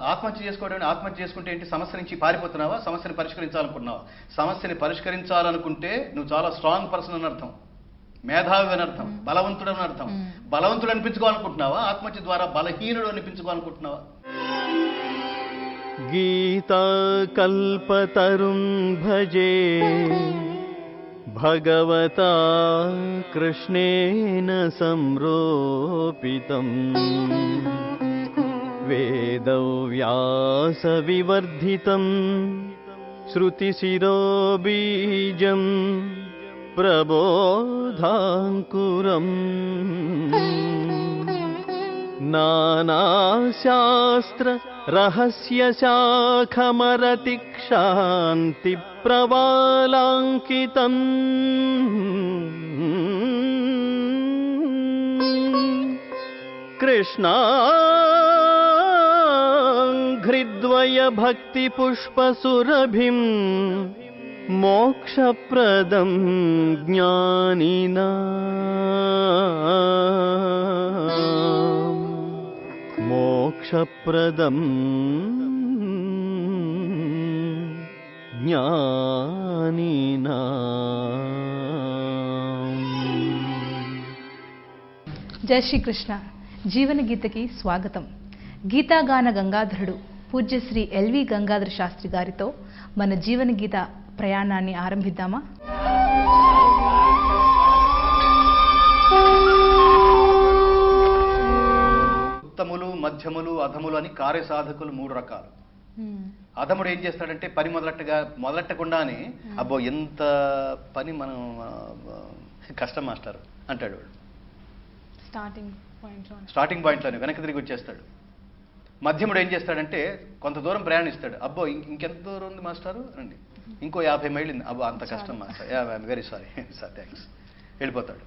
ఆత్మహత్య చేసుకోవడం ఆత్మహత్య చేసుకుంటే ఏంటి? సమస్య నుంచి పారిపోతున్నావా? సమస్యను పరిష్కరించాలనుకున్నావా సమస్యని పరిష్కరించాలనుకుంటే నువ్వు చాలా స్ట్రాంగ్ పర్సన్ అని అర్థం. మేధావి అని అర్థం. బలవంతుడు అని అర్థం. బలవంతుడు అనిపించుకోవాలనుకుంటున్నావా? ఆత్మహత్య ద్వారా బలహీనుడు అనిపించుకోవాలనుకుంటున్నావా? గీతా కల్పతరుం భజే. భగవతా కృష్ణేన సంరోపితం. वेदव्यासविवर्धितम् श्रुतिशिरोबीजम् प्रबोधाङ्कुरम् नानाशास्त्ररहस्यशाखमरतिक्षान्तिप्रवालाङ्कितम् कृष्णा कृष्णाघ्रिद्वय भक्तिपुष्पसुरभिम् मोक्षप्रदं ज्ञानिना मोक्षप्रदं ज्ञानिना జై శ్రీకృష్ణ జీవన గీతకి స్వాగతం గీతాగాన గంగాధరుడు పూజ్యశ్రీ ఎల్వి గంగాధర శాస్త్రి గారితో మన జీవన గీత ప్రయాణాన్ని ఆరంభిద్దామా? ఉత్తములు మధ్యములు అధములు అని కార్యసాధకులు మూడు రకాలు. అధముడు ఏం చేస్తాడంటే పని మొదలెట్టగా మొదలెట్టకుండానే అబ్బో ఎంత పని మనం కష్టం మాస్టర్ అంటాడు వాడు. స్టార్టింగ్ పాయింట్ స్టార్టింగ్ పాయింట్లోనే వెనక్కి తిరిగి వచ్చేస్తాడు. మధ్యముడు ఏం చేస్తాడంటే కొంత దూరం ప్రయాణిస్తాడు. అబ్బో ఇంకెంత దూరం ఉంది మాస్టారు? రండి. ఇంకో యాభై మైళ్ళు ఉంది. అబ్బో అంత కష్టం master. Very sorry sir thanks వెళ్ళిపోతాడు.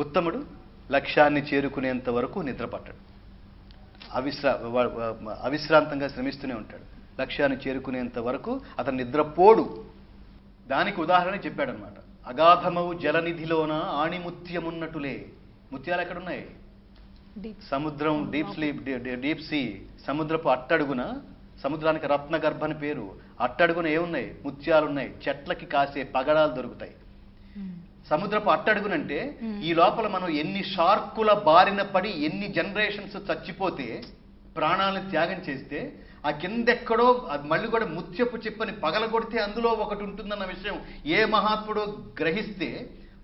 ఉత్తముడు లక్ష్యాన్ని చేరుకునేంత వరకు నిద్ర పట్టడు అవిశ్రా అవిశ్రాంతంగా శ్రమిస్తూనే ఉంటాడు. లక్ష్యాన్ని చేరుకునేంత వరకు అతను నిద్రపోడు దానికి ఉదాహరణ చెప్పాడనమాట అగాధమవు జలనిధిలోన ఆణిముత్యమున్నటులే. ముత్యాలు ఎక్కడున్నాయి? సముద్రం డీప్ స్లీప్ డీప్ సీ సముద్రపు అట్టడుగున సముద్రానికి రత్న గర్భ అని పేరు. అట్టడుగున ఏమున్నాయి? ముత్యాలు ఉన్నాయి చెట్లకి కాసే పగడాలు దొరుకుతాయి. సముద్రపు అట్టడుగునంటే మ్మ్. ఈ లోపల మనం ఎన్ని షార్కుల బారిన పడి ఎన్ని జనరేషన్స్ చచ్చిపోతే ప్రాణాలను త్యాగం చేస్తే ఆ కిందెక్కడో అది మళ్ళీ కూడా ముత్యపు చిప్పని పగలగొడితే అందులో ఒకటి ఉంటుందన్న విషయం ఏ మహాత్ముడో గ్రహిస్తే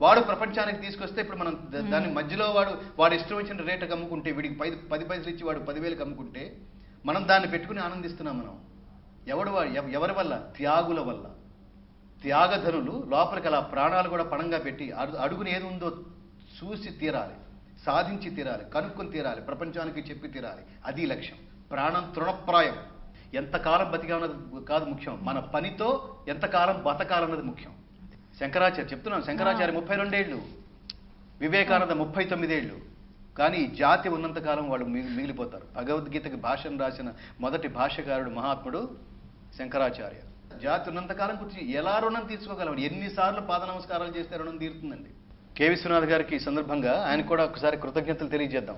వాడు ప్రపంచానికి తీసుకొస్తే ఇప్పుడు మనం దాని మధ్యలో వాడు వాడు ఇష్టం వచ్చిన రేటుకి అమ్ముకుంటే వీడికి పది పది పైసలు ఇచ్చి వాడు పదివేలకు అమ్ముకుంటే మనం దాన్ని పెట్టుకుని ఆనందిస్తున్నాం మనం. ఎవడు ఎవరి వల్ల? త్యాగుల వల్ల. త్యాగధనులు లోపలికి అలా ప్రాణాలు కూడా పణంగా పెట్టి అడు- అడుగుని ఏది ఉందో చూసి తీరాలి. సాధించి తీరాలి. కనుక్కొని తీరాలి. ప్రపంచానికి చెప్పి తీరాలి. అది లక్ష్యం. ప్రాణం తృణప్రాయం. ఎంతకాలం బతికాలన్నది కాదు ముఖ్యం. మన పనితో ఎంతకాలం బతకాలన్నది ముఖ్యం. శంకరాచార్య చెప్తున్నాం శంకరాచార్య ముప్పై రెండేళ్ళు వివేకానంద ముప్పై తొమ్మిదేళ్ళు. కానీ జాతి ఉన్నంతకాలం వాళ్ళు మిగి- మిగిలిపోతారు. భగవద్గీతకి భాషను రాసిన మొదటి భాష్యకారుడు మహాత్ముడు శంకరాచార్య. జాతి ఉన్నంతకాలం గురించి ఎలా రుణం తీసుకోగలం ఎన్నిసార్లు పాద నమస్కారాలు చేస్తే రుణం తీరుతుందండి? కె విశ్వనాథ్ గారికి ఈ సందర్భంగా ఆయన కూడా ఒకసారి కృతజ్ఞతలు తెలియజేద్దాం.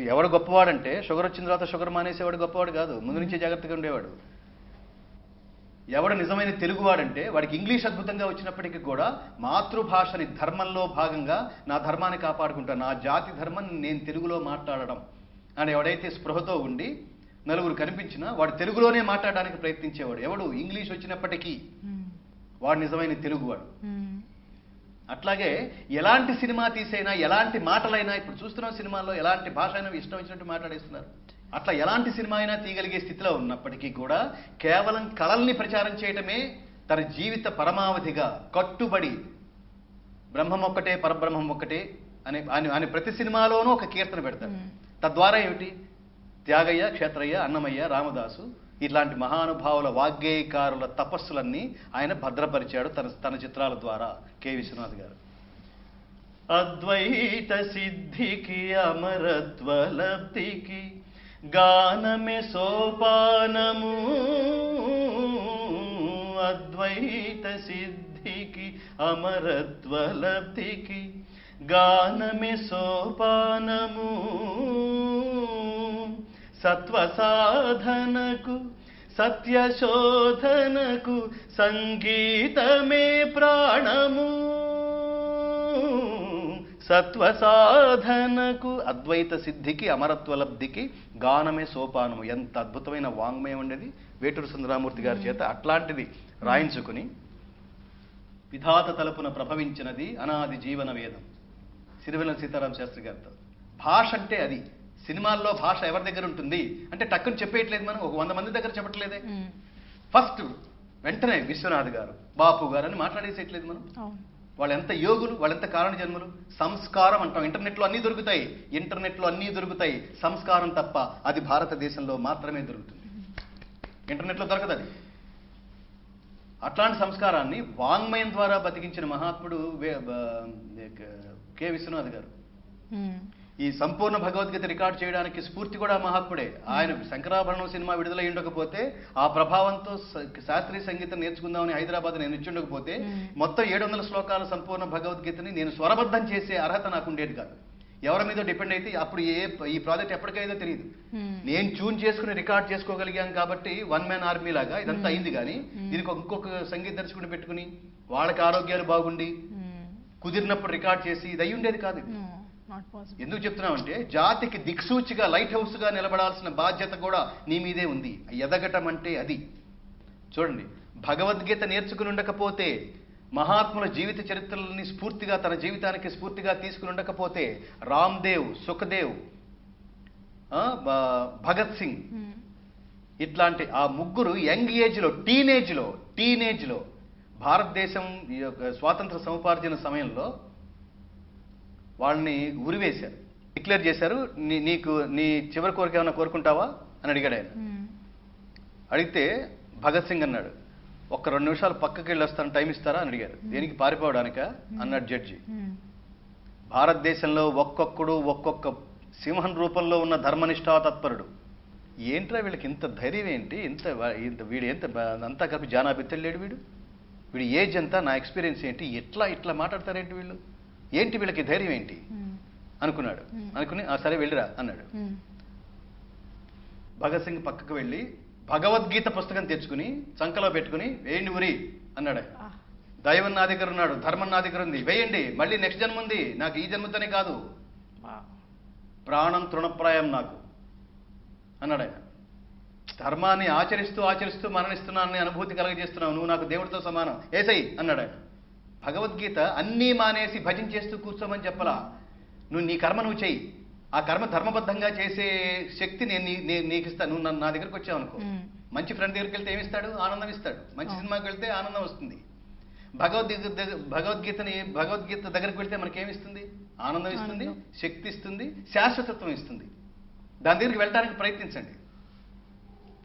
ఎవడు గొప్పవాడంటే షుగర్ వచ్చిన తర్వాత షుగర్ మానేసేవాడు గొప్పవాడు కాదు. ముందు నుంచే జాగ్రత్తగా ఉండేవాడు. ఎవడు నిజమైన తెలుగువాడంటే వాడికి ఇంగ్లీష్ అద్భుతంగా వచ్చినప్పటికీ కూడా మాతృభాషని ధర్మంలో భాగంగా నా ధర్మాన్ని కాపాడుకుంటా నా జాతి ధర్మం నేను తెలుగులో మాట్లాడడం అని ఎవడైతే స్పృహతో ఉండి నలుగురు కనిపించినా వాడు తెలుగులోనే మాట్లాడడానికి ప్రయత్నించేవాడు. ఎవడు? ఇంగ్లీష్ వచ్చినప్పటికీ వాడు నిజమైన తెలుగువాడు. అట్లాగే ఎలాంటి సినిమా తీసైనా ఎలాంటి మాటలైనా ఇప్పుడు చూస్తున్నాం సినిమాల్లో ఎలాంటి భాష అయినా ఇష్టం వచ్చినట్టు మాట్లాడేస్తున్నారు. అట్లా ఎలాంటి సినిమా అయినా తీయగలిగే స్థితిలో ఉన్నప్పటికీ కూడా కేవలం కళల్ని ప్రచారం చేయటమే తన జీవిత పరమావధిగా కట్టుబడి బ్రహ్మం ఒక్కటే పరబ్రహ్మం ఒక్కటే అనే అని అని ప్రతి సినిమాలోనూ ఒక కీర్తన పెడతాడు. తద్వారా ఏమిటి? త్యాగయ్య క్షేత్రయ్య అన్నమయ్య రామదాసు ఇట్లాంటి మహానుభావుల వాగ్గేయకారుల తపస్సులన్నీ ఆయన భద్రపరిచాడు తన తన చిత్రాల ద్వారా కె. విశ్వనాథ్ గారు. అద్వైత సిద్ధికి అమరత్వ లబ్ధికి गानमे सोपानमु अद्वैतसिद्धिकि अमरत्वलब्धिकि गानमे सोपानमु सत्त्वसाधनकु सत्यशोधनकु सङ्गीतमे प्राणमु। సత్యశోధనకు సంగీతమే ప్రాణము సత్వ సాధనకు అద్వైత సిద్ధికి అమరత్వ లబ్ధికి గానమే సోపానము. ఎంత అద్భుతమైన వాంగ్మయం ఉండేది. వేటూరు సుందరామూర్తి గారి చేత అట్లాంటిది రాయించుకుని విధాత తలుపున ప్రభవించినది అనాది జీవన వేదం. సిరివెల్ల సీతారాం శాస్త్రి గారితో. భాష అంటే అది. సినిమాల్లో భాష ఎవరి దగ్గర ఉంటుంది? అంటే టక్కుని చెప్పేయట్లేదు మనం. ఒక వంద మంది దగ్గర చెప్పట్లేదే. ఫస్ట్ వెంటనే విశ్వనాథ్ గారు బాపు గారు అని మాట్లాడేసేయట్లేదు మనం. వాళ్ళు ఎంత యోగులు వాళ్ళెంత కారణ జన్మలు సంస్కారం అంటాం. ఇంటర్నెట్లో అన్నీ దొరుకుతాయి. ఇంటర్నెట్లో అన్నీ దొరుకుతాయి. సంస్కారం తప్ప అది భారతదేశంలో మాత్రమే దొరుకుతుంది. ఇంటర్నెట్లో దొరకదు అది. అట్లాంటి సంస్కారాన్ని వాంగ్మయం ద్వారా బతికించిన మహాత్ముడు కె విశ్వనాథ్ గారు. ఈ సంపూర్ణ భగవద్గీత రికార్డ్ చేయడానికి స్ఫూర్తి కూడా మహాత్ముడే. ఆయన శంకరాభరణం సినిమా విడుదలై ఉండకపోతే ఆ ప్రభావంతో శాస్త్రీయ సంగీతం నేర్చుకుందామని హైదరాబాద్ నేను ఇచ్చి ఉండకపోతే మ్మ్. మొత్తం ఏడు వందల శ్లోకాల సంపూర్ణ భగవద్గీతని నేను స్వరబద్ధం చేసే అర్హత నాకు ఉండేది కాదు. ఎవరి మీద డిపెండ్ అయితే అప్పుడు ఏ ఈ ప్రాజెక్ట్ ఎప్పటికైందో తెలియదు నేను ట్యూన్ చేసుకుని రికార్డ్ చేసుకోగలిగాం కాబట్టి వన్ మ్యాన్ ఆర్మీ లాగా ఇదంతా. అయింది కానీ. దీనికి ఇంకొక సంగీత దర్శకుని పెట్టుకుని వాళ్ళకి ఆరోగ్యాలు బాగుండి కుదిరినప్పుడు రికార్డ్ చేసి ఇది అయి ఉండేది కాదు ఎందుకు చెప్తున్నామంటే జాతికి దిక్సూచిగా లైట్ హౌస్గా నిలబడాల్సిన బాధ్యత కూడా నీ మీదే ఉంది. ఎదగటం అంటే అది. చూడండి భగవద్గీత నేర్చుకుని ఉండకపోతే మహాత్ముల జీవిత చరిత్రలని స్ఫూర్తిగా తన జీవితానికి స్ఫూర్తిగా తీసుకుని ఉండకపోతే రామ్దేవ్ సుఖదేవ్ భగత్ సింగ్ ఇట్లాంటి ఆ ముగ్గురు యంగ్ ఏజ్లో టీనేజ్లో టీనేజ్లో భారతదేశం స్వాతంత్ర సముపార్జన సమయంలో వాళ్ళని ఉరివేశారు. డిక్లేర్ చేశారు నీ నీకు నీ చివరి కోరిక ఏమైనా కోరుకుంటావా? అని అడిగాడు ఆయన. అడిగితే భగత్ సింగ్ అన్నాడు ఒక్క రెండు నిమిషాలు పక్కకి వెళ్ళి వస్తాను టైం ఇస్తారా? అని అడిగారు. దేనికి పారిపోవడానిక? అన్నాడు జడ్జి. భారతదేశంలో ఒక్కొక్కడు ఒక్కొక్క సింహం రూపంలో ఉన్న ధర్మనిష్టా తత్పరుడు. ఏంట్రా వీళ్ళకి ఇంత ధైర్యం ఏంటి? ఇంత ఇంత వీడు ఎంత అంతా కలిపి జానా బిత్తలేడు వీడు? వీడి ఏజ్ అంతా నా ఎక్స్పీరియన్స్ ఏంటి? ఎట్లా ఇట్లా మాట్లాడతారేంటి వీళ్ళు? ఏంటి వీళ్ళకి ధైర్యం ఏంటి? అనుకున్నాడు. అనుకుని ఆ సరే వెళ్ళిరా అన్నాడు. భగత్ సింగ్ పక్కకు వెళ్ళి భగవద్గీత పుస్తకం తెచ్చుకుని చంకలో పెట్టుకుని వేయండి ఉరి అన్నాడు. దైవం నా దగ్గర ఉన్నాడు ధర్మం నా దగ్గర ఉంది వేయండి మళ్ళీ నెక్స్ట్ జన్మ ఉంది నాకు ఈ జన్మతోనే కాదు. ప్రాణం తృణప్రాయం నాకు అన్నాడు ఆయన. ధర్మాన్ని ఆచరిస్తూ ఆచరిస్తూ మరణిస్తున్నానని అనుభూతి కలగజేస్తున్నావు నువ్వు నాకు దేవుడితో సమానం. ఏసై అన్నాడు ఆయన. భగవద్గీత అన్నీ మానేసి భజించేస్తూ కూర్చోమని చెప్పలా. నువ్వు నీ కర్మ నువ్వు చెయ్యి. ఆ కర్మ ధర్మబద్ధంగా చేసే శక్తి నేను నీకు ఇస్తాను నువ్వు నన్ను- నా దగ్గరకు వచ్చావు అనుకో మంచి ఫ్రెండ్ దగ్గరికి వెళ్తే ఏమిస్తాడు? ఆనందం ఇస్తాడు. మంచి. సినిమాకి వెళ్తే ఆనందం వస్తుంది. భగవద్గీత భగవద్గీతని భగవద్గీత దగ్గరికి వెళ్తే మనకేమిస్తుంది? ఆనందం ఇస్తుంది ఆనందం. శక్తి ఇస్తుంది శాశ్వతత్వం ఇస్తుంది. దాని దగ్గరికి వెళ్ళడానికి ప్రయత్నించండి.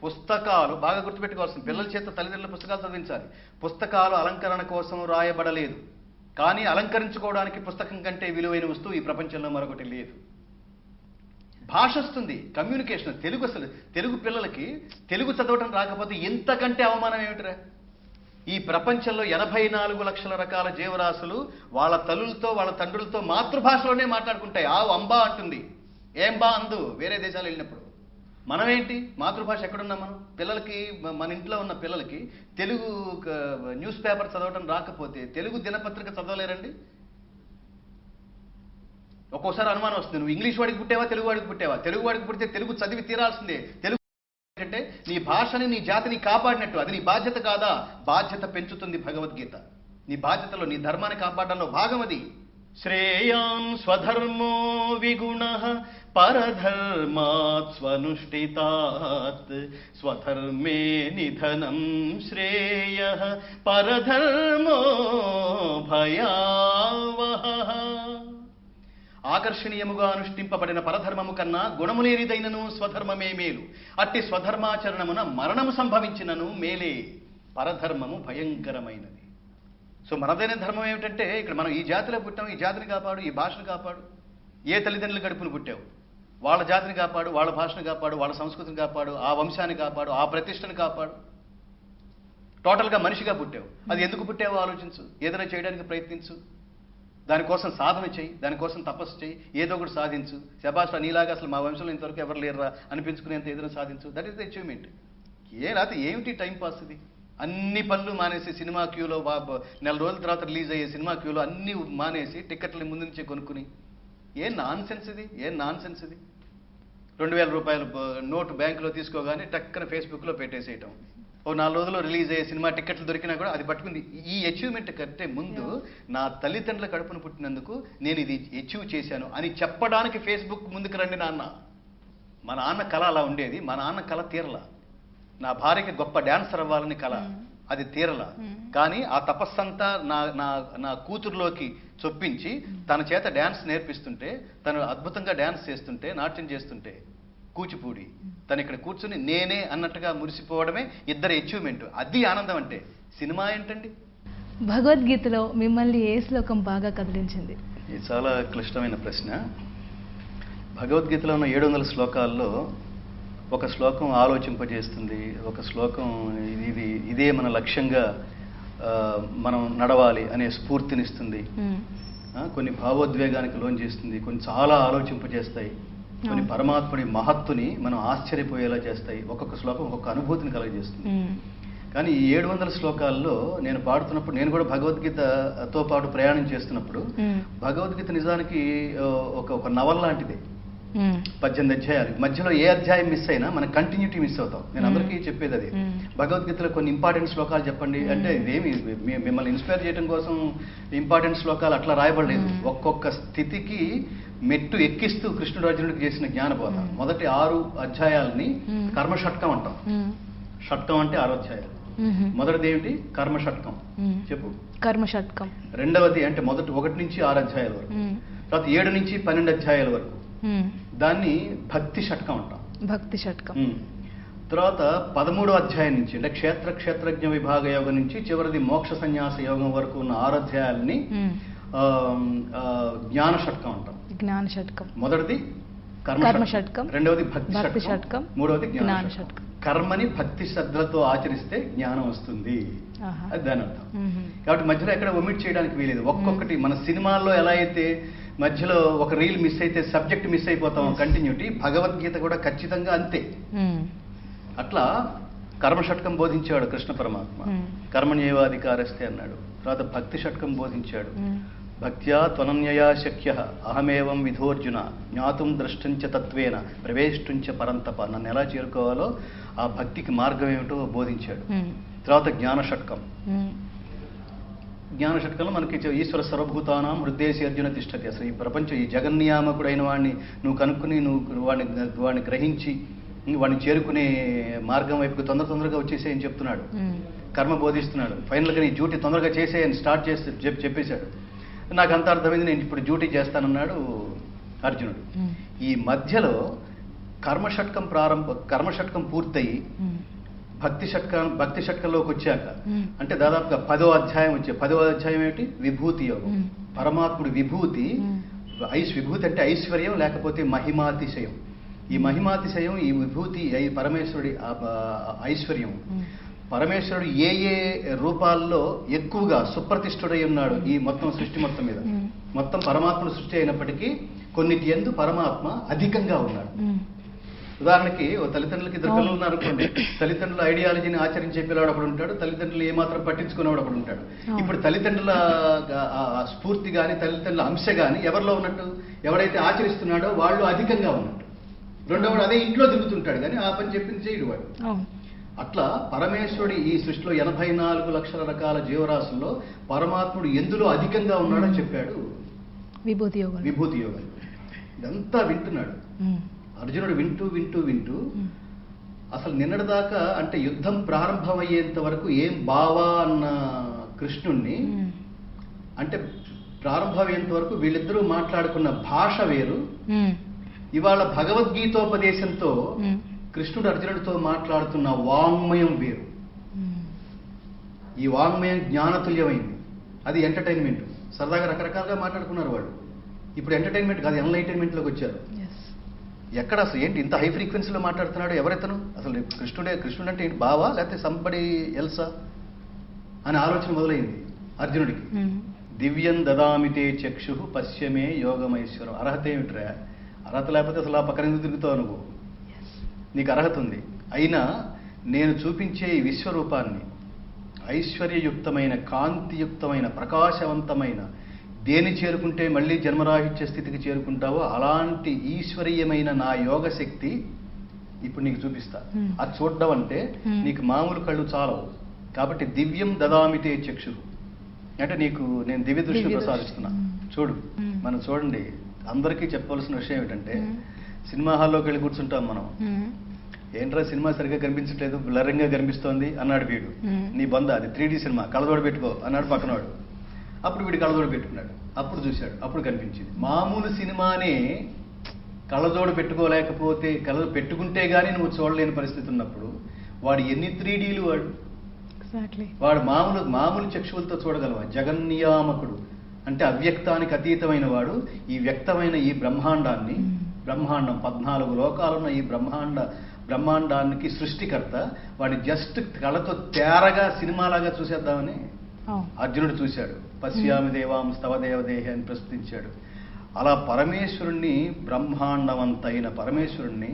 పుస్తకాలు బాగా గుర్తుపెట్టుకోవాల్సింది. పిల్లల చేత తల్లిదండ్రుల పుస్తకాలు చదివించాలి. పుస్తకాలు అలంకరణ కోసం రాయబడలేదు. కానీ అలంకరించుకోవడానికి పుస్తకం కంటే విలువైన వస్తువు ఈ ప్రపంచంలో మరొకటి లేదు. భాష వస్తుంది కమ్యూనికేషన్ తెలుగు అసలు తెలుగు పిల్లలకి తెలుగు చదవటం రాకపోతే ఎంతకంటే అవమానం ఏమిటిరా? ఈ ప్రపంచంలో ఎనభై నాలుగు లక్షల రకాల జీవరాశులు వాళ్ళ తల్లులతో వాళ్ళ తండ్రులతో మాతృభాషలోనే మాట్లాడుకుంటాయి. ఆవు అంబా అంటుంది. ఏం బా అందు? వేరే దేశాలు వెళ్ళినప్పుడు. మనమేంటి? మాతృభాష ఎక్కడున్నాం మనం? పిల్లలకి మన ఇంట్లో ఉన్న పిల్లలకి తెలుగు న్యూస్ పేపర్ చదవటం రాకపోతే తెలుగు దినపత్రిక చదవలేరండి? ఒక్కోసారి అనుమానం వస్తుంది. నువ్వు ఇంగ్లీష్ వాడికి పుట్టావా తెలుగు వాడికి పుట్టావా? తెలుగు వాడికి పుడితే తెలుగు చదివి తీరాల్సిందే. తెలుగు అంటే నీ భాషని నీ జాతిని కాపాడినట్టు. అది నీ బాధ్యత కాదా? బాధ్యత పెంచుతుంది భగవద్గీత. నీ బాధ్యతలో నీ ధర్మాన్ని కాపాడడంలో భాగం అది. శ్రేయాన్ స్వధర్మో విగుణ పరధర్మాత్ స్వనుష్ఠితాత్. స్వధర్మే నిధనం శ్రేయ పరధర్మో భయావహ. ఆకర్షణీయముగా అనుష్ఠింపబడిన పరధర్మము కన్నా గుణములేనిదైనను స్వధర్మమే మేలు. అట్టి స్వధర్మాచరణమున మరణము సంభవించినను మేలే. పరధర్మము భయంకరమైనది. సో మనదైన ధర్మం ఏమిటంటే ఇక్కడ మనం ఈ జాతిలో పుట్టాం ఈ జాతిని కాపాడు ఈ భాషను కాపాడు. ఏ తల్లిదండ్రులు గడుపును పుట్టావు? వాళ్ళ జాతిని కాపాడు వాళ్ళ భాషను కాపాడు వాళ్ళ సంస్కృతిని కాపాడు ఆ వంశాన్ని కాపాడు ఆ ప్రతిష్టను కాపాడు. టోటల్గా మనిషిగా పుట్టావు. అది ఎందుకు పుట్టావో ఆలోచించు. ఏదైనా చేయడానికి ప్రయత్నించు. దానికోసం సాధన చేయి దానికోసం తపస్సు చేయి ఏదో ఒకటి సాధించు. శబాష్ నీలాగా అసలు మా వంశంలో ఇంతవరకు ఎవరు లేరురా అనిపించుకునేంత ఏదైనా సాధించు. దట్ ఈస్ ద అచీవ్మెంట్ ఏ లేకపోతే ఏమిటి టైం పాస్ ఇది? అన్ని పనులు మానేసి సినిమా క్యూలో నెల రోజుల తర్వాత రిలీజ్ అయ్యే సినిమా క్యూలో అన్ని మానేసి టికెట్లు ముందు నుంచే కొనుక్కుని. ఏం నాన్ సెన్స్ ఇది? ఏం నాన్ సెన్స్ ఇది? రెండు వేల రూపాయలు నోటు బ్యాంకులో తీసుకోగానే టక్కన ఫేస్బుక్లో పెట్టేసేయటం. ఓ నాలుగు రోజుల్లో రిలీజ్ అయ్యే సినిమా టికెట్లు దొరికినా కూడా అది పట్టుకుంది. ఈ అచీవ్మెంట్ కంటే ముందు నా తల్లిదండ్రుల కడుపున పుట్టినందుకు నేను ఇది అచీవ్ చేశాను అని చెప్పడానికి ఫేస్బుక్ ముందుకు రండి నాన్న. మా నాన్న కళ అలా ఉండేది. మా నాన్న కళ తీరలా. నా భార్యకి గొప్ప డాన్సర్ అవ్వాలని కళ. అది తీరలా. కానీ ఆ తపస్సంతా నా నా నా కూతురులోకి చొప్పించి తన చేత డ్యాన్స్ నేర్పిస్తుంటే తను అద్భుతంగా డ్యాన్స్ చేస్తుంటే నాట్యం చేస్తుంటే కూచిపూడి. తను ఇక్కడ కూర్చుని నేనే అన్నట్టుగా మురిసిపోవడమే ఇద్దరి అచీవ్మెంట్. అది ఆనందం అంటే. సినిమా ఏంటండి? భగవద్గీతలో మిమ్మల్ని ఏ శ్లోకం బాగా కదిలించింది? ఇది చాలా క్లిష్టమైన ప్రశ్న. భగవద్గీతలో ఉన్న ఏడు వందల శ్లోకాల్లో ఒక శ్లోకం ఆలోచింపజేస్తుంది ఒక శ్లోకం ఇది ఇది మన లక్ష్యంగా మనం నడవాలి అనే స్ఫూర్తినిస్తుంది కొన్ని భావోద్వేగానికి లోన్ చేస్తుంది కొన్ని చాలా ఆలోచింపజేస్తాయి కొన్ని. పరమాత్ముడి మహత్తుని మనం ఆశ్చర్యపోయేలా చేస్తాయి ఒక్కొక్క శ్లోకం ఒక్కొక్క అనుభూతిని కలగజేస్తుంది. కానీ ఈ ఏడు వందల శ్లోకాల్లో నేను పాడుతున్నప్పుడు నేను కూడా భగవద్గీతతో పాటు ప్రయాణం చేస్తున్నప్పుడు. భగవద్గీత నిజానికి ఒక ఒక నవల లాంటిది. పద్దెనిమిది అధ్యాయాలు మధ్యలో ఏ అధ్యాయం మిస్ అయినా మన కంటిన్యూటీ మిస్ అవుతాం నేను మ్మ్. అందరికీ చెప్పేది అది మ్మ్. భగవద్గీతలో కొన్ని ఇంపార్టెంట్ శ్లోకాలు చెప్పండి. అంటే ఇదేమి మిమ్మల్ని ఇన్స్పైర్ చేయడం కోసం ఇంపార్టెంట్ శ్లోకాలు అట్లా రాయబడలేదు. ఒక్కొక్క స్థితికి మెట్టు ఎక్కిస్తూ కృష్ణుడు చేసిన జ్ఞానబోధ. మొదటి ఆరు అధ్యాయాల్ని. కర్మ షట్కం అంటాం. షట్కం అంటే ఆరు అధ్యాయాలు. మొదటిది ఏమిటి కర్మ షట్కం. చెప్పు కర్మ షట్కం రెండవది అంటే మొదటి ఒకటి నుంచి ఆరు అధ్యాయాల వరకు. తర్వాత ఏడు నుంచి పన్నెండు అధ్యాయాల వరకు. దాన్ని భక్తి షట్కం అంటాం భక్తి షట్కం. తర్వాత పదమూడో అధ్యాయం నుంచి అంటే క్షేత్ర క్షేత్రజ్ఞ విభాగ యోగం నుంచి చివరిది మోక్ష సన్యాస యోగం వరకు ఉన్న ఆరు అధ్యాయాలని జ్ఞాన షట్కం అంటాం జ్ఞాన షట్కం మొదటిది కర్మ షట్కం. రెండవది భక్తి షట్కం. మూడవది జ్ఞాన షట్కం. కర్మని భక్తి శ్రద్ధలతో ఆచరిస్తే జ్ఞానం వస్తుంది. అది దాని అర్థం. కాబట్టి మధ్యలో ఎక్కడ ఒమిట్ చేయడానికి వీలేదు ఒక్కొక్కటి మన సినిమాల్లో ఎలా అయితే మధ్యలో ఒక రీల్ మిస్ అయితే సబ్జెక్ట్ మిస్ అయిపోతాం. కంటిన్యూటీ భగవద్గీత కూడా ఖచ్చితంగా అంతే మ్మ్. అట్లా కర్మ షట్కం బోధించాడు కృష్ణ పరమాత్మ మ్మ్. కర్మణ్యేవాధికారస్తే అన్నాడు తర్వాత భక్తి షట్కం బోధించాడు మ్మ్. భక్త్యా త్వనన్యయా శక్య అహమేవం విధోర్జున జ్ఞాతుం ద్రష్టుంచ తత్వేన ప్రవేష్టుంచ పరంతప నన్ను ఎలా చేరుకోవాలో ఆ భక్తికి మార్గం ఏమిటో బోధించాడు. తర్వాత జ్ఞాన షట్కం మ్మ్. జ్ఞాన షట్కంలో మనకి ఈశ్వర సర్వభూతానాం హృదయసి అర్జున తిష్టతి అసలు ఈ ప్రపంచం ఈ జగన్నియామకుడైన వాడిని నువ్వు కనుక్కుని నువ్వు వాడిని వాడిని గ్రహించి వాడిని చేరుకునే మార్గం వైపుకి తొందర తొందరగా వచ్చేసేయని చెప్తున్నాడు. కర్మ బోధిస్తున్నాడు ఫైనల్గా నీ డ్యూటీ తొందరగా చేసేయని స్టార్ట్ చేసి చెప్పి చెప్పేశాడు నాకు అంత అర్థమైంది నేను ఇప్పుడు డ్యూటీ చేస్తానన్నాడు అర్జునుడు. ఈ మధ్యలో కర్మషట్కం ప్రారంభ కర్మషట్కం పూర్తయి. భక్తి షట్కం భక్తి షట్కంలోకి వచ్చాక. అంటే దాదాపుగా పదో అధ్యాయం వచ్చే పదో అధ్యాయం ఏమిటి విభూతి యోగం. పరమాత్ముడి విభూతి. ఐశ్ విభూతి అంటే ఐశ్వర్యం లేకపోతే మహిమాతిశయం ఈ మహిమాతిశయం ఈ విభూతి పరమేశ్వరుడి ఐశ్వర్యం. పరమేశ్వరుడు ఏ ఏ రూపాల్లో ఎక్కువగా సుప్రతిష్ఠుడై ఉన్నాడు ఈ మొత్తం సృష్టి మొత్తం మీద. మొత్తం పరమాత్ముడు సృష్టి అయినప్పటికీ కొన్నిటి ఎందు పరమాత్మ అధికంగా ఉన్నాడు. ఉదాహరణకి ఓ తల్లిదండ్రులకి ఇద్దరు. పిల్లలు ఉన్నారు అనుకోండి తల్లిదండ్రుల ఐడియాలజీని ఆచరించే పిల్లవాడు ఒకడు ఉంటాడు తల్లిదండ్రులు ఏమాత్రం పట్టించుకునేవాడు ఒకడు ఉంటాడు. ఇప్పుడు తల్లిదండ్రుల స్ఫూర్తి కానీ తల్లిదండ్రుల అంశ కానీ ఎవరిలో ఉన్నట్టు ఎవడైతే ఆచరిస్తున్నాడో వాళ్ళు అధికంగా ఉన్నట్టు. రెండోవాడు అదే ఇంట్లో తిరుగుతుంటాడు కానీ ఆ పని చెప్పింది చేయడు వాడు. అట్లా పరమేశ్వరుడి ఈ సృష్టిలో ఎనభై నాలుగు లక్షల రకాల జీవరాశుల్లో పరమాత్ముడు ఎందులో అధికంగా ఉన్నాడో చెప్పాడు. విభూతి యోగం విభూతి యోగం ఇదంతా వింటున్నాడు. అర్జునుడు వింటూ వింటూ వింటూ. అసలు నిన్నటిదాకా అంటే యుద్ధం ప్రారంభమయ్యేంత వరకు ఏం బావా అన్న కృష్ణుణ్ణి. అంటే ప్రారంభమయ్యేంత వరకు వీళ్ళిద్దరూ మాట్లాడుకున్న భాష వేరు. ఇవాళ భగవద్గీతోపదేశంతో. కృష్ణుడు అర్జునుడితో మాట్లాడుతున్న వాంగ్మయం వేరు. ఈ వాంగ్మయం జ్ఞానతుల్యమైంది అది ఎంటర్టైన్మెంట్ సరదాగా రకరకాలుగా మాట్లాడుకున్నారు వాళ్ళు ఇప్పుడు ఎంటర్టైన్మెంట్ కాదు ఎన్లైటైన్మెంట్లోకి వచ్చారు. ఎక్కడ అసలు ఏంటి? ఇంత హై ఫ్రీక్వెన్సీలో మాట్లాడుతున్నాడు ఎవరెతను? అసలు కృష్ణుడే కృష్ణుడు అంటే ఏంటి? బావా? లేకపోతే సంబడి ఎల్సా అనే ఆలోచన మొదలైంది అర్జునుడికి. దివ్యం దదామితే చక్షు పశ్యమే యోగమైశ్వరం అర్హత ఏమిట్రా? అర్హత లేకపోతే అసలు ఆ పక్కన ఎందుకు తిరుగుతావు నువ్వు? నీకు అర్హత ఉంది. అయినా నేను చూపించే ఈ విశ్వరూపాన్ని ఐశ్వర్యయుక్తమైన కాంతియుక్తమైన ప్రకాశవంతమైన దేని చేరుకుంటే మళ్ళీ జన్మరాహిత్య స్థితికి చేరుకుంటావో అలాంటి ఈశ్వరీయమైన నా యోగ శక్తి ఇప్పుడు నీకు చూపిస్తా. అది చూడడం అంటే. నీకు మామూలు కళ్ళు చాలవు కాబట్టి దివ్యం దదామితే చక్షు అంటే నీకు నేను దివ్య దృష్టి. ప్రసాదిస్తున్నా. చూడు. మనం చూడండి అందరికీ చెప్పవలసిన విషయం ఏమిటంటే Hmm. సినిమా హాల్లోకి వెళ్ళి కూర్చుంటాం మనం. ఏంట్రా సినిమా సరిగ్గా కనిపించట్లేదు బ్లరింగ్గా కనిపిస్తోంది అన్నాడు వీడు. నీ బంద అది త్రీ సినిమా కళ్ళజోడు పెట్టుకో అన్నాడు పక్కనవాడు అప్పుడు వీడు కళ్ళజోడు పెట్టుకున్నాడు. అప్పుడు చూశాడు. అప్పుడు కనిపించింది. మామూలు సినిమానే కళ్ళజోడు పెట్టుకోలేకపోతే కళ్ళ పెట్టుకుంటే గానీ నువ్వు చూడలేని పరిస్థితి ఉన్నప్పుడు వాడు ఎన్ని త్రీ డీలు వాడు వాడు మామూలు మామూలు చక్షువులతో చూడగలవా? జగన్నియామకుడు. అంటే అవ్యక్తానికి అతీతమైన వాడు. ఈ వ్యక్తమైన ఈ బ్రహ్మాండాన్ని మ్మ్. బ్రహ్మాండం పద్నాలుగు లోకాలున్న ఈ బ్రహ్మాండ బ్రహ్మాండానికి సృష్టికర్త వాడిని జస్ట్ కళ్ళతో తేరగా సినిమాలాగా చూసేద్దామని అవును అర్జునుడు చూశాడు. పశ్యామి దేవాం స్తవ దేవదేహి అని ప్రస్తుతించాడు అలా పరమేశ్వరుణ్ణి బ్రహ్మాండవంతైన పరమేశ్వరుణ్ణి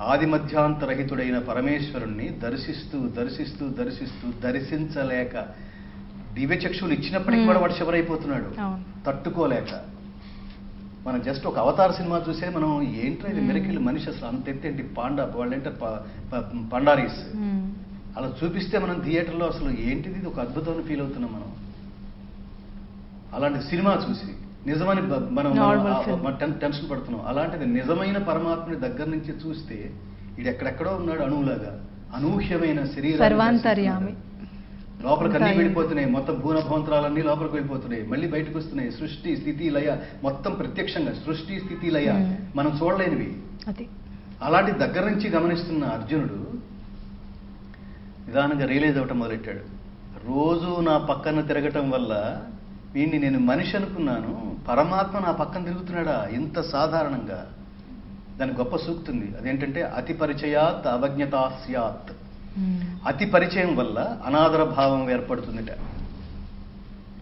ఆది మధ్యాంతరహితుడైన పరమేశ్వరుణ్ణి దర్శిస్తూ దర్శిస్తూ దర్శిస్తూ దర్శించలేక దివ్యచక్షులు ఇచ్చినప్పటికీ కూడా వాడు శివరైపోతున్నాడు. తట్టుకోలేక. మనం జస్ట్ ఒక అవతార సినిమా చూసే మనం ఏంట్రా ఇది. మెరకిల్ మనిషి అసలు అంత ఎత్తేంటి పాండా వాళ్ళు ఏంటంటే పండారీస్. అలా చూపిస్తే మనం థియేటర్లో అసలు ఏంటిది ఇది ఒక అద్భుతమైన ఫీల్ అవుతున్నాం మనం. అలాంటి సినిమా చూసి నిజమని మనం టెన్షన్ పడుతున్నాం. అలాంటిది నిజమైన పరమాత్మని దగ్గర నుంచి చూస్తే ఇది ఎక్కడెక్కడో ఉన్నాడు అణువులాగా. అనూహ్యమైన శరీరం సర్వాంతర్యామి. లోపలికి అన్ని వెళ్ళిపోతున్నాయి. మొత్తం భూన భవంతరాలన్నీ లోపలికి వెళ్ళిపోతున్నాయి. మళ్ళీ బయటకు వస్తున్నాయి. సృష్టి స్థితి లయ మొత్తం ప్రత్యక్షంగా సృష్టి స్థితి లయ. మనం చూడలేనివి. అలాంటి దగ్గర నుంచి గమనిస్తున్న అర్జునుడు నిదానంగా రియలైజ్ అవ్వటం మొదలెట్టాడు. రోజు నా పక్కన తిరగటం వల్ల వీడిని నేను మనిషి అనుకున్నాను. పరమాత్మ నా పక్కన తిరుగుతున్నాడా? ఇంత సాధారణంగా. దాని గొప్ప సూక్తుంది అదేంటంటే అతి పరిచయాత్ అవజ్ఞతా స్యాత్. మ్మ్. అతి పరిచయం వల్ల అనాదర భావం ఏర్పడుతుందిట.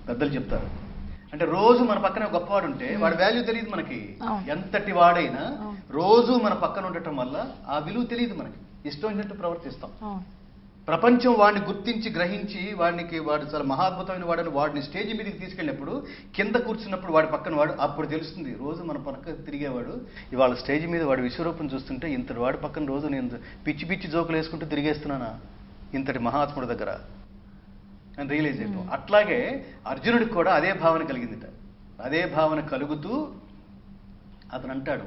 పెద్దలు చెప్తారు. అంటే రోజు మన పక్కన గొప్పవాడు ఉంటే వాడి వాల్యూ తెలియదు మనకి. ఎంతటి వాడైనా. రోజు మన పక్కన ఉండటం వల్ల ఆ విలువ తెలియదు మనకి. ఇష్టం వచ్చినట్టు ప్రవర్తిస్తాం. ప్రపంచం వాడిని గుర్తించి గ్రహించి వాడికి వాడు చాలా మహాద్భుతమైన వాడని వాడిని స్టేజ్ మీదకి తీసుకెళ్ళినప్పుడు కింద కూర్చున్నప్పుడు వాడి పక్కన వాడు అప్పుడు తెలుస్తుంది రోజు మన పక్క తిరిగేవాడు. ఇవాళ స్టేజ్ మీద వాడి విశ్వరూపం చూస్తుంటే ఇంతటి వాడి పక్కన రోజు నేను పిచ్చి పిచ్చి జోకులు వేసుకుంటూ తిరిగేస్తున్నానా? ఇంతటి మహాత్ముడి దగ్గర. అని రియలైజ్ అయిపో Hmm. అట్లాగే అర్జునుడికి కూడా అదే భావన కలిగిందిట. అదే భావన కలుగుతూ అతను అంటాడు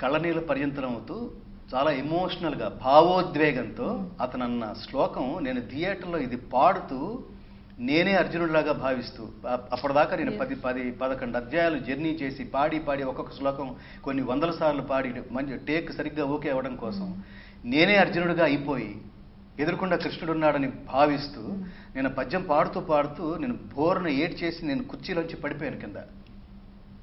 కళ్ళనీళ్ళ పర్యంతరం అవుతూ చాలా ఎమోషనల్గా భావోద్వేగంతో అతను అన్న శ్లోకం నేను థియేటర్లో ఇది పాడుతూ నేనే అర్జునుడిలాగా భావిస్తూ అప్పటిదాకా నేను. పది పది పదకొండు అధ్యాయాలు జర్నీ చేసి పాడి పాడి ఒక్కొక్క శ్లోకం కొన్ని వందల సార్లు పాడి మంచి టేక్ సరిగ్గా ఓకే అవ్వడం కోసం నేనే అర్జునుడిగా అయిపోయి ఎదురుకుండా కృష్ణుడు ఉన్నాడని భావిస్తూ నేను పద్యం పాడుతూ పాడుతూ నేను బోరున ఏడ్ చేసి నేను కుర్చీలోంచి పడిపోయాను కింద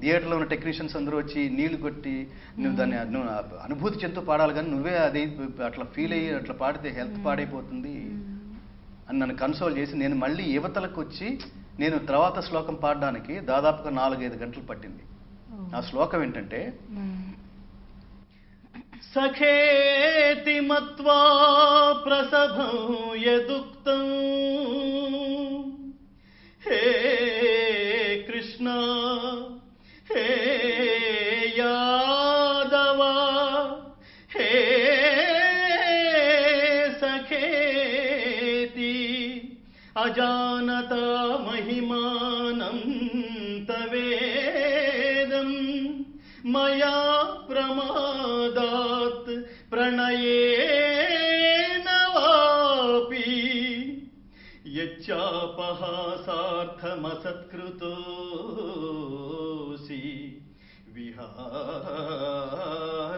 థియేటర్లో ఉన్న టెక్నీషియన్స్ అందరూ వచ్చి నీళ్ళు కొట్టి నువ్వు దాన్ని నువ్వు అనుభూతి చెందుతూ పాడాలి కానీ నువ్వే అది అట్లా ఫీల్ అయ్యి అట్లా పాడితే హెల్త్ పాడైపోతుంది. అని నన్ను కన్సోల్ చేసి నేను మళ్ళీ యువతలకు వచ్చి నేను తర్వాత శ్లోకం పాడడానికి దాదాపుగా నాలుగైదు గంటలు పట్టింది. ఆ శ్లోకం ఏంటంటే. సఖేతి మత్వా ప్రసభం యదుక్తం.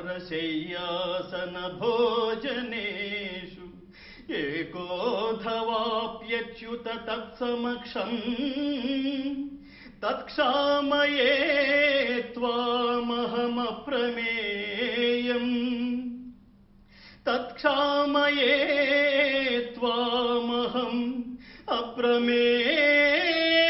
रसय्यासनभोजनेषु एकोधवाप्यच्युत तत्समक्षम् तत्क्षामये त्वामहमप्रमेयम् तत्क्षामये त्वामहम् अप्रमेयम्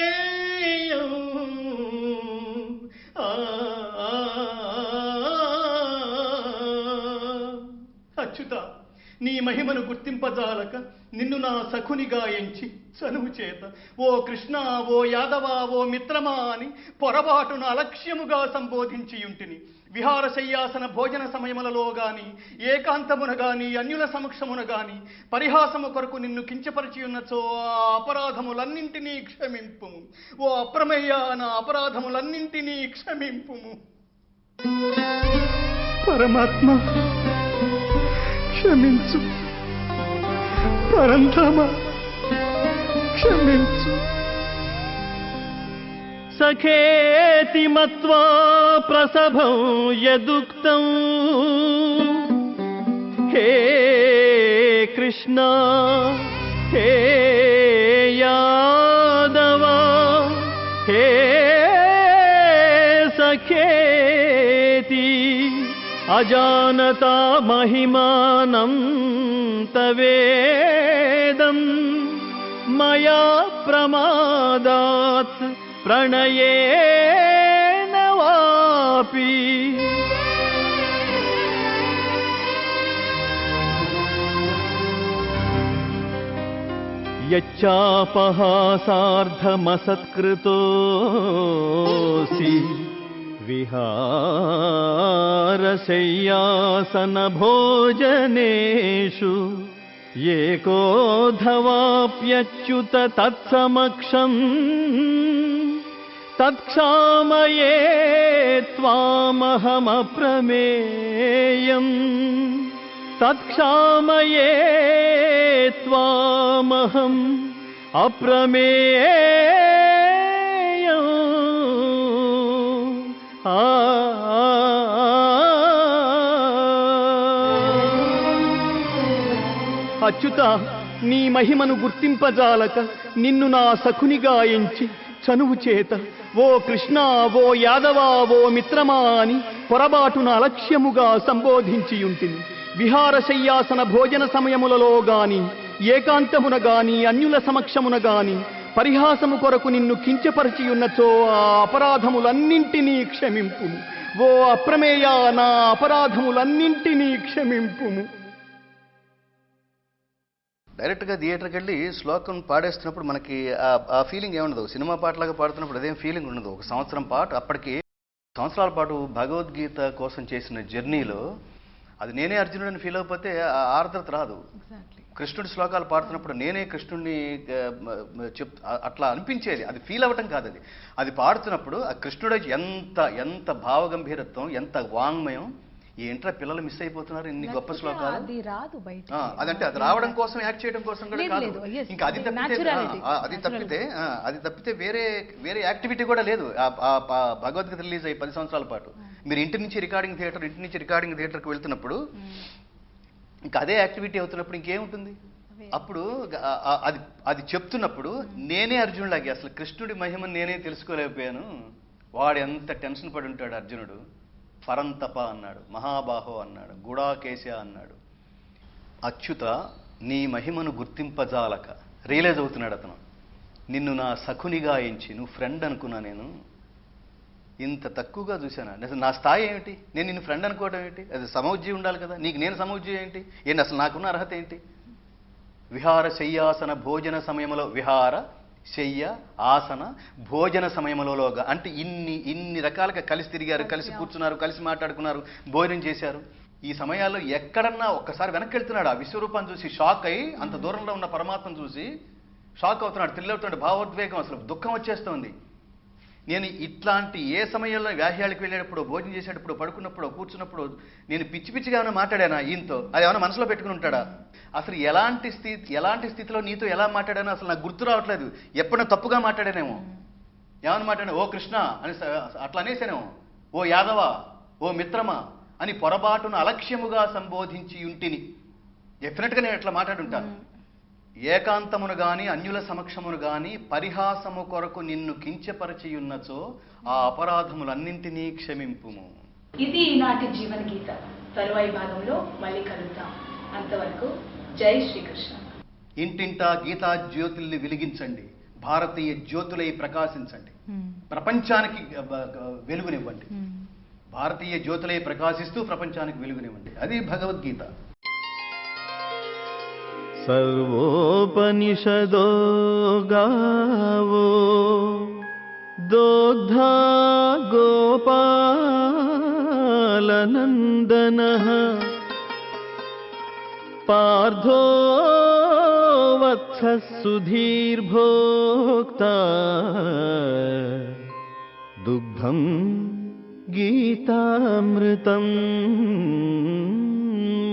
నీ మహిమను గుర్తింపజాలక నిన్ను నా సఖునిగా ఎంచి చనువు చేత. ఓ కృష్ణ ఓ యాదవ ఓ మిత్రమా అని పొరపాటున అలక్ష్యముగా సంబోధించి ఉంటిని విహార శయ్యాసన భోజన సమయములలో గాని ఏకాంతమున గాని అన్యుల సమక్షమున గాని పరిహాసము కొరకు నిన్ను కించపరిచి ఉన్నచో ఆ అపరాధములన్నింటినీ క్షమింపుము. ఓ అప్రమయ్య నా అపరాధములన్నింటినీ క్షమింపుము. పరమాత్మ క్షమించు పరంధామ క్షమించు సఖేతి మత్వా ప్రసభం యదుక్తం హే కృష్ణ హే अजानता महिमानं तवेदम् मया प्रमादात् प्रणयेन वापि। यच्चापः सार्धमसत्कृतोऽसि विहारशय्यासनभोजनेषु ये धवाप्यच्युत तत्समक्षम् तत्क्षामये त्वामहमप्रमेयम् तत्क्षामये त्वामहम् अप्रमेय ఆ అచ్యుత నీ మహిమను గుర్తింపజాలక నిన్ను నా సఖునిగా ఎంచి చనువు చేత ఓ కృష్ణ ఓ యాదవ ఓ మిత్రమా అని పొరబాటున అలక్ష్యముగా సంబోధించియుంటిని. విహారశయ్యాసన భోజన సమయములలో గాని ఏకాంతమున గాని అన్యుల సమక్షమున గాని పరిహాసము కొరకు నిన్ను కించపరిచియున్నచో ఆ అపరాధములన్నింటినీ క్షమింపుము. ఓ అప్రమేయ నా అపరాధములన్నింటినీ క్షమింపుము. డైరెక్ట్గా థియేటర్కి వెళ్ళి శ్లోకం పాడేస్తున్నప్పుడు మనకి ఆ ఫీలింగ్ ఏముండదు. సినిమా పాటలాగా పాడుతున్నప్పుడు అదేం ఫీలింగ్ ఉండదు. ఒక సంవత్సరం పాటు అప్పటికి సంవత్సరాల పాటు భగవద్గీత కోసం చేసిన జర్నీలో అది నేనే అర్జునుడని ఫీల్ అయిపోతే ఆ ఆర్ద్రత రాదు. కృష్ణుడి శ్లోకాలు పాడుతున్నప్పుడు నేనే కృష్ణుడిని చెప్ అట్లా అనిపించేది. అది ఫీల్ అవ్వటం కాదు అది. అది పాడుతున్నప్పుడు ఆ కృష్ణుడు ఎంత ఎంత భావగంభీరత్వం ఎంత వాంగ్మయం ఏంట్రా పిల్లలు మిస్ అయిపోతున్నారు ఇన్ని గొప్ప శ్లోకాలు? అది రాదు బయట అదంటే అది రావడం కోసం యాక్ట్ చేయడం కోసం కూడా కాదు. ఇంకా అది తప్పితే అది తప్పితే అది తప్పితే వేరే వేరే యాక్టివిటీ కూడా లేదు. ఆ భగవద్గీత రిలీజ్ అయ్యి పది సంవత్సరాల పాటు. మీరు ఇంటి నుంచి రికార్డింగ్ థియేటర్ ఇంటి నుంచి రికార్డింగ్ థియేటర్కి వెళ్తున్నప్పుడు ఇంకా అదే యాక్టివిటీ అవుతున్నప్పుడు ఇంకేముంటుంది? అప్పుడు అది అది చెప్తున్నప్పుడు నేనే అర్జునులాగే అసలు కృష్ణుడి మహిమను నేనే తెలుసుకోలేకపోయాను. వాడు ఎంత టెన్షన్ పడి ఉంటాడు అర్జునుడు? పరంతప అన్నాడు మహాబాహో అన్నాడు గుడాకేశ అన్నాడు. అచ్యుత నీ మహిమను గుర్తింపజాలక. రియలైజ్ అవుతున్నాడు అతను. నిన్ను నా సఖునిగా ఎంచి నువ్వు ఫ్రెండ్ అనుకున్నా నేను. ఇంత తక్కువగా చూశాను? అసలు నా స్థాయి ఏమిటి? నేను నిన్ను ఫ్రెండ్ అనుకోవడం ఏంటి? అది సమౌజ్జీ ఉండాలి కదా? నీకు నేను సమౌజ్జీ ఏంటి? ఏంటి అసలు నాకున్న అర్హత ఏంటి? విహార శయ్యాసన భోజన సమయంలో విహార శయ్య ఆసన భోజన సమయంలోగా అంటే ఇన్ని ఇన్ని రకాలుగా కలిసి తిరిగారు కలిసి కూర్చున్నారు కలిసి మాట్లాడుకున్నారు భోజనం చేశారు. ఈ సమయాల్లో ఎక్కడన్నా ఒక్కసారి వెనక్కి వెళ్తున్నాడు ఆ విశ్వరూపాన్ని చూసి షాక్ అయి అంత దూరంలో ఉన్న పరమాత్మను చూసి షాక్ అవుతున్నాడు థ్రిల్ అవుతున్నాడు భావోద్వేగం అసలు దుఃఖం వచ్చేస్తోంది. నేను ఇట్లాంటి ఏ సమయంలో వ్యాహ్యాలకు వెళ్ళేటప్పుడు భోజనం చేసేటప్పుడు పడుకున్నప్పుడు కూర్చున్నప్పుడు నేను పిచ్చి పిచ్చిగా ఏమైనా మాట్లాడానా ఈయనతో? అది ఏమైనా మనసులో పెట్టుకుని ఉంటాడా? అసలు ఎలాంటి స్థితి ఎలాంటి స్థితిలో నీతో ఎలా మాట్లాడానో అసలు నాకు గుర్తు రావట్లేదు. ఎప్పుడైనా తప్పుగా మాట్లాడానేమో? ఏమైనా మాట్లాడా ఓ కృష్ణ అని అట్లా అనేసానేమో? ఓ యాదవ ఓ మిత్రమా అని పొరపాటును అలక్ష్యముగా సంబోధించి ఉంటిని. డెఫినెట్గా నేను ఇట్లా మాట్లాడుంటాను ఏకాంతమును గాని అన్యుల సమక్షమును గాని పరిహాసము కొరకు నిన్ను కించపరచియున్నచో ఆ అపరాధములన్నింటినీ క్షమింపుము. ఇది ఈనాటి జీవన గీత తరువాయి భాగంలో మళ్ళీ కలుద్దాం. అంతవరకు జై శ్రీకృష్ణ. ఇంటింటా గీతా జ్యోతుల్ని వెలిగించండి. భారతీయ జ్యోతులై ప్రకాశించండి. ప్రపంచానికి వెలుగునివ్వండి. భారతీయ జ్యోతులై ప్రకాశిస్తూ ప్రపంచానికి వెలుగునివ్వండి. అది భగవద్గీత. सर्वोपनिषदो गावो दोग्धा गोपालनन्दनः पार्थो वत्सः सुधीर्भोक्ता दुग्धं गीतामृतं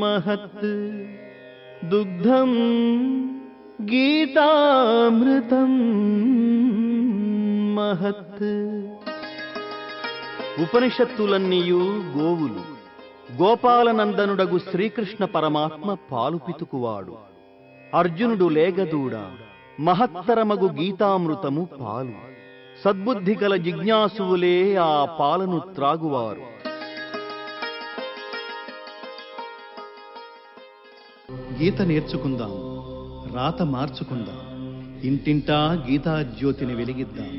महत् दुग्धं गीतामृतं महत् ఉపనిషత్తులన్నీయు గోవులు గోపాలనందనుడగు శ్రీకృష్ణ పరమాత్మ పాలు పితుకువాడు అర్జునుడు లేగదూడ మహత్తరమగు గీతామృతము పాలు సద్బుద్ధి గల జిజ్ఞాసువులే ఆ పాలను త్రాగువారు గీత నేర్చుకుందాం రాత మార్చుకుందాం ఇంటింటా గీతా జ్యోతిని వెలిగిద్దాం.